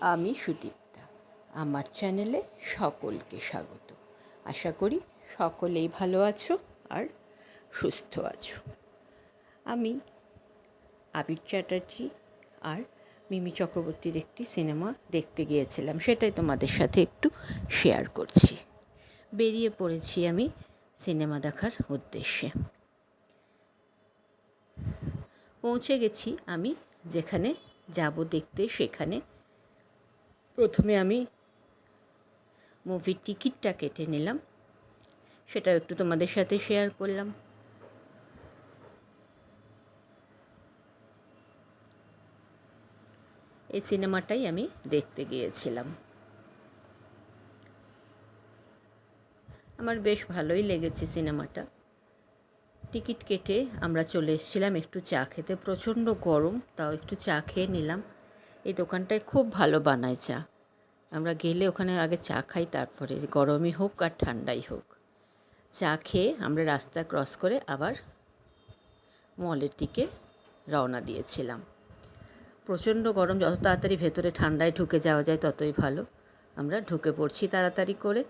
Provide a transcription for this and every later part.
আমি সুদীপ্তা। আমার চ্যানেলে সকলকে স্বাগত। আশা করি সকলেই ভালো আছো আর সুস্থ আছো। আমি আবির চ্যাটার্জি আর মিমি চক্রবর্তীর একটি সিনেমা দেখতে গিয়েছিলাম, সেটাই তোমাদের সাথে একটু শেয়ার করছি। বেরিয়ে পড়েছি আমি সিনেমা দেখার উদ্দেশ্যে। পৌঁছে গেছি আমি যেখানে যাব দেখতে, সেখানে প্রথমে আমি মুভির টিকিটটা কেটে নিলাম। সেটাও একটু তোমাদের সাথে শেয়ার করলাম। এই সিনেমাটাই আমি দেখতে গিয়েছিলাম। আমার বেশ ভালোই লেগেছে সিনেমাটা টিকিট কেটে আমরা চলে এসেছিলাম, একটু চা খেতে। প্রচণ্ড গরম, তাও একটু চা খেয়ে নিলাম। এই দোকানটায় খুব ভালো বানায় চা। আমরা গেলে ওখানে আগে চা খাই তারপরে, গরমই হোক আর ঠান্ডাই হোক। চা খেয়ে আমরা রাস্তা ক্রস করে আবার মলের দিকে রওনা দিয়েছিলাম। প্রচণ্ড গরম, যত তাড়াতাড়ি ভেতরে ঠান্ডায় ঢুকে যাওয়া যায় ততই ভালো। আমরা ঢুকে পড়ছি তাড়াতাড়ি করে।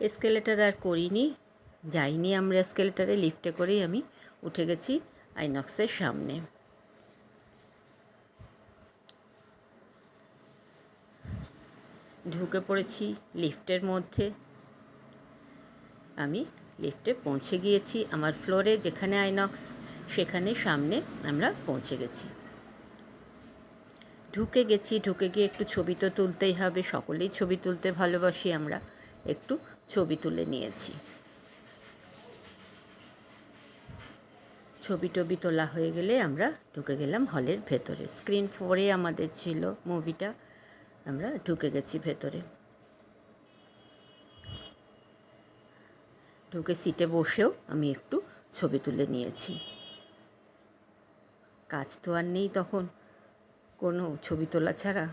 এসকেলেটার আর করিনি, যাইনি আমরা এসকেলেটারে, লিফটে করেই আমি উঠে গেছি। আইনক্সের সামনে। ঢুকে পড়েছি লিফটের মধ্যে। আমি লিফটে পৌঁছে গিয়েছি, আমার ফ্লোরে যেখানে আইনক্স সেখানে সামনে আমরা পৌঁছে গেছি। ঢুকে গেছি, ঢুকে গিয়ে একটু ছবি তো তুলতেই হবে, সকলেই ছবি তুলতে ভালোবাসি আমরা, একটু ছবি তুলে নিয়েছি। ছবি টবি তোলা হয়ে গেলে আমরা ঢুকে গেলাম হলের ভেতরে। স্ক্রিন ফোরে আমাদের ছিল মুভিটা, আমরা ঢুকে গেছি ভেতরে। ঢুকে সিটে বসেও আমি একটু ছবি তুলে নিয়েছি। কাজ তো আর নেই তখন, কোনো ছবি তোলা ছাড়া।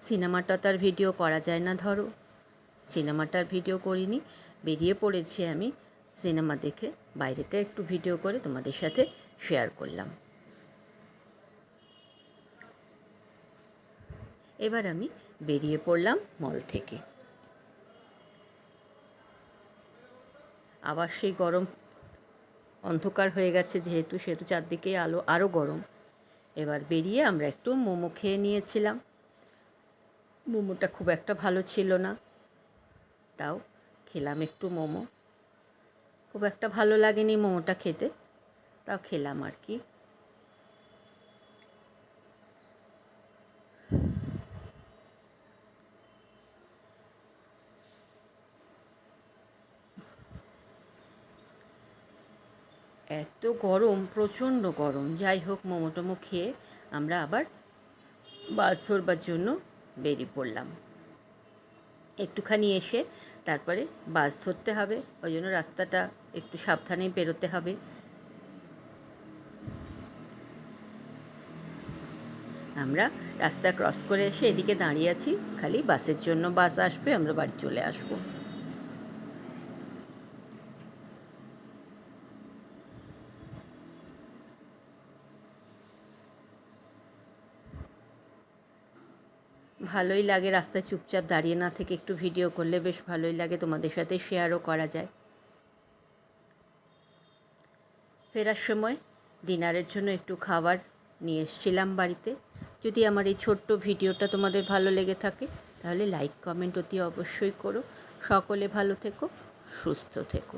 সিনেমাটা তার ভিডিও করা যায় না ধরো। সিনেমাটার ভিডিও করিনি, বেরিয়ে পড়েছি আমি সিনেমা দেখে বাইরেটা একটু ভিডিও করে তোমাদের সাথে শেয়ার করলাম। এবার আমি বেরিয়ে পড়লাম মল থেকে। আবার সেই গরম অন্ধকার হয়ে গেছে যেহেতু, সেহেতু চারদিকে আলো আরও গরম। এবার বেরিয়ে আমরা একটু মোমো খেয়ে নিয়েছিলাম। মোমোটা খুব একটা ভালো ছিল না। তাও খেলাম একটু মোমো। খুব একটা ভালো লাগেনি মোমোটা খেতে, তাও খেলাম আর কি। এত গরম, প্রচণ্ড গরম। যাই হোক মোমো টোমো খেয়ে আমরা আবার বাস ধরবার জন্য বেরিয়ে পড়লাম। একটুখানি এসে তারপরে বাস ধরতে হবে। ওই জন্য রাস্তাটা একটু সাবধানে বেরোতে হবে। আমরা রাস্তা ক্রস করে এসে এদিকে দাঁড়িয়ে আছি। খালি বাসের জন্য বাস আসবে, আমরা বাড়ি চলে আসব। ভালোই লাগে রাস্তায় চুপচাপ দাঁড়িয়ে না থেকে একটু ভিডিও করলে বেশ ভালোই লাগে, তোমাদের সাথে শেয়ারও করা যায়। ফেরার সময় ডিনারের জন্য একটু খাবার নিয়ে এসেছিলাম বাড়িতে। যদি আমার এই ছোট্ট ভিডিওটা তোমাদের ভালো লেগে থাকে, তাহলে লাইক কমেন্ট অতি অবশ্যই করো। সকলে ভালো থেকো, সুস্থ থেকো।